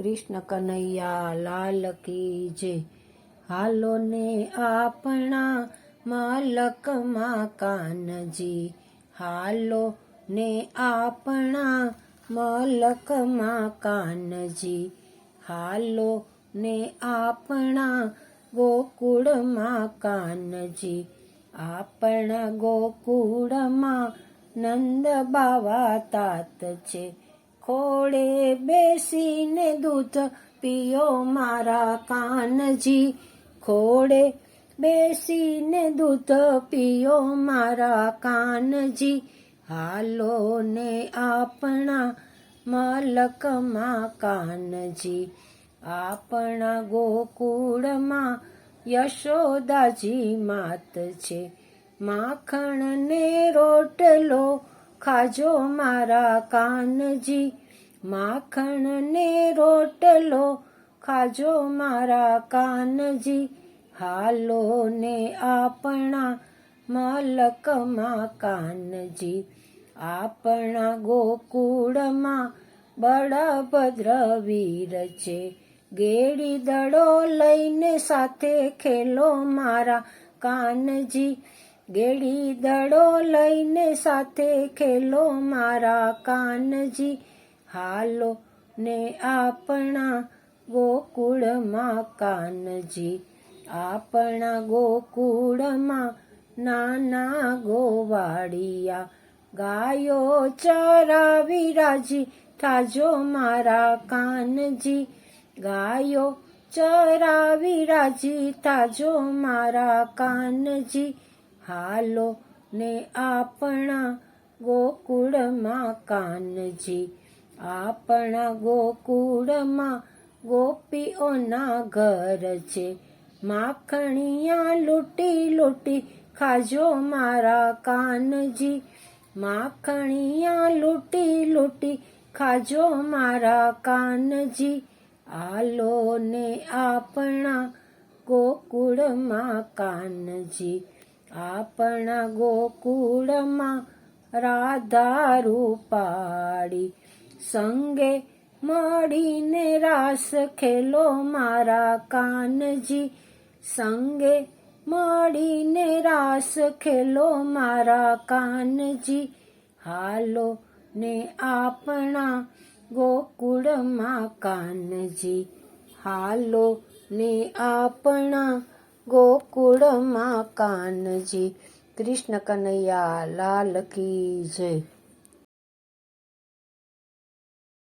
કૃષ્ણ કનૈયા, લાલ કી જે હાલો ને આપણા મલકમાં કાનજી. હાલો ને આપણા મલકમાં કાનજી. હાલો ને આપણા ગોકુળમાં કાનજી. આપણા ગોકુળમાં નંદ બાવા તાત છે. ખોળે બેસીને દૂધ પીઓ મારા કાનજી. ખોળે બેસીને દૂધ પીઓ મારા કાનજી. હાલો ને આપણા મલકમાં કાનજી. આપણા ગોકુળમાં યશોદાજી માત છે. માખણ ને રોટલો ખાજો મારા કાનજી, માખણ ને રોટલો ખાજો મારા કાનજી, હાલો ને આપણા મલકમાં કાનજી. આપણા ગોકુળમાં બળભદ્ર વીર છે. ગેડી દડો લઈને સાથે ખેલો મારા કાનજી. ગેડી દડો લઈને સાથે ખેલો મારા કાનજી. હાલો ને આપણા ગોકુળમાં કાનજી. આપણા ગોકુળમાં નાના ગોવાળિયા. ગાયો ચરાવી રાજી, થાજો મારા કાનજી. ગાયો ચરાવી રાજી, થાજો મારા કાનજી. હાલો ને આપણા ગોકુળમાં કાનજી. આપણા ગોકુળમાં ગોપીઓના ઘર છે. માખણિયા લૂંટી લૂંટી ખાજો મારા કાનજી. માખણિયા લૂંટી લૂંટી ખાજો મારા કાનજી. આલો ને આપણા ગોકુળમાં કાનજી. આપણા ગોકુળમાં રાધા રૂપાળી સંગે મળીને રાસ ખેલો મારા કાનજી. સંગે મળીને રાસ ખેલો મારા કાનજી. હાલો ને આપણા ગોકુળમાં કાનજી. હાલો ને આપણા ગોકુળમાં કાનજી કૃષ્ણ કનૈયા લાલ કી જય.